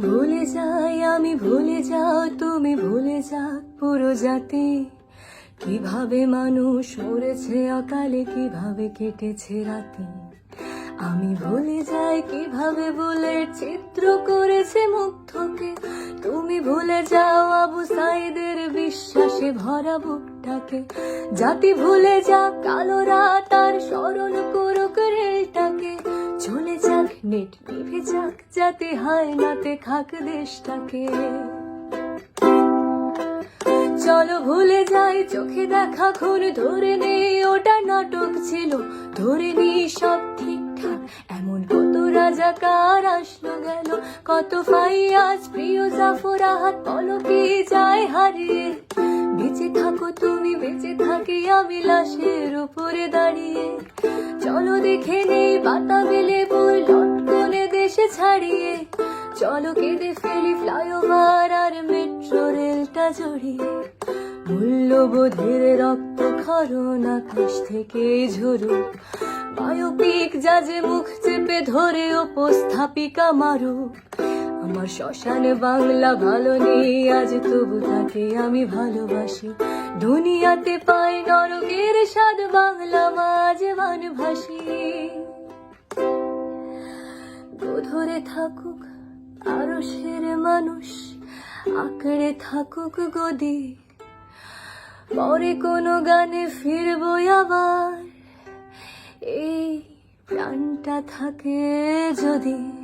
ভুলে যাই, আমি ভুলে যাও, তুমি ভুলে যাও পুরো জাতি। কীভাবে মানুষ মরেছে অকালে, কীভাবে কেটেছে রাতে। আমি ভুলে যাই, কীভাবে বুলেট চিত্র করেছে মুগ্ধকে। তুমি ভুলে যাও, আবু সাইদের বিশ্বাসে ভরা বুকটাকে। জাতি ভুলে যা কালো নেট নিভে যাক, যাতে হায় নাতে খাক দেশটাকে। চলো ভুলে যাই, চোখে দেখা খুন ধরে নেই, ওটা নাটক ছিল। ধরে নেই সব ঠিকঠাক, এমন কত রাজাকার আসলো গেল? কত ফাইয়াজ প্রিয় জাফর আহাত পলকে যায় হারিয়ে? বেঁচে থাকো তুমি, বেঁচে থাকি আমি লাশের উপরে দাঁড়িয়ে। চলো দেখে নেই পাতা বেলে ছাড়িয়ে। চলো কেঁদে ফেলি ফ্লাইওভার আর মেট্রো রেলটা জড়িয়ে। মূল্যবোধের রক্ত খরণ আকাশ থেকে ঝরুক। বায়োপিক যা যে মুখ চেপে ধরে উপস্থাপিকা মারুক। আমার শ্মশানে বাংলা ভালো নেই, আজ তবু তাকে আমি ভালোবাসি। দুনিয়াতে পাই নরকের স্বাদ, বাংলা মাঝ ভাসি ধরে থাকুক আরও সের মানুষ, আঁকড়ে থাকুক গদি। পরে কোনো গানে ফিরবো আবার, এই প্রাণটা থাকে যদি।